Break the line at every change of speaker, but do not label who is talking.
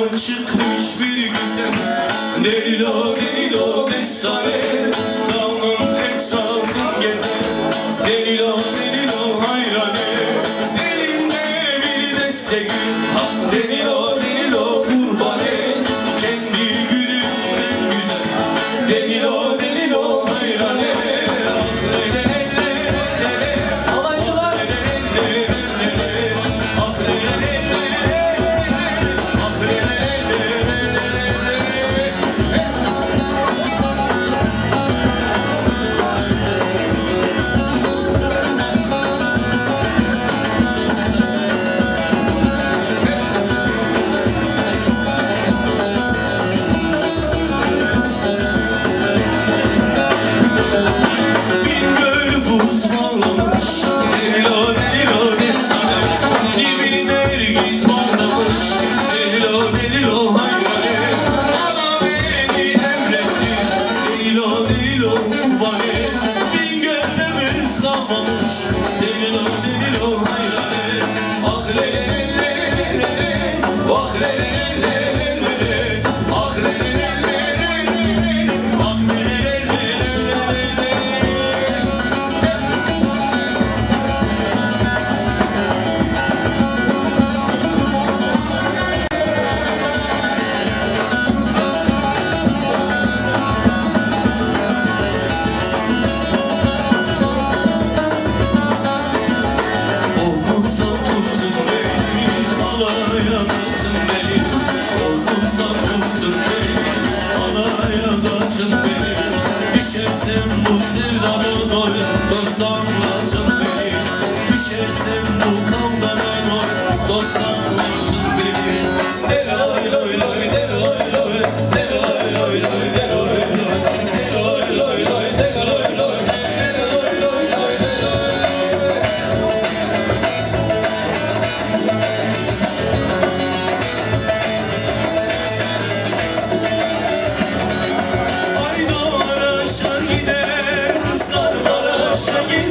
Aman çıkmış bir güzeme Delilo delilo destane Dalgın etrafın gezer Delilo delilo hayrane. Elinde bir deste gül long 随意